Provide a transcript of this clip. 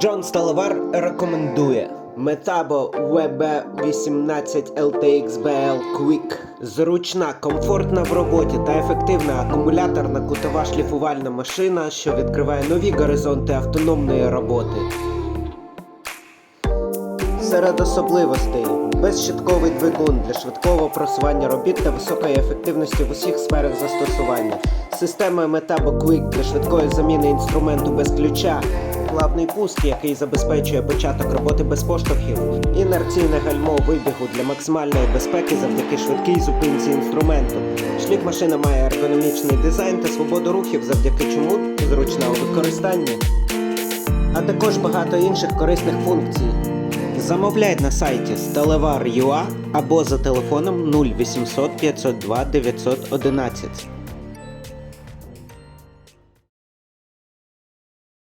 Джон Сталевар рекомендує Metabo WB18 LTXBL Quick. Зручна, комфортна в роботі та ефективна акумуляторна кутова шліфувальна машина, що відкриває нові горизонти автономної роботи. Серед особливостей безщитковий двигун для швидкого просування робіт та високої ефективності в усіх сферах застосування. Система Metabo Quick для швидкої заміни інструменту без ключа. Плавний пуск, який забезпечує початок роботи без поштовхів, інерційне гальмо вибігу для максимальної безпеки завдяки швидкій зупинці інструменту. Шліф машина має ергономічний дизайн та свободу рухів, завдяки чому зручна у використанні а також багато інших корисних функцій. Замовляй на сайті stalevar.ua або за телефоном 0800 502 911.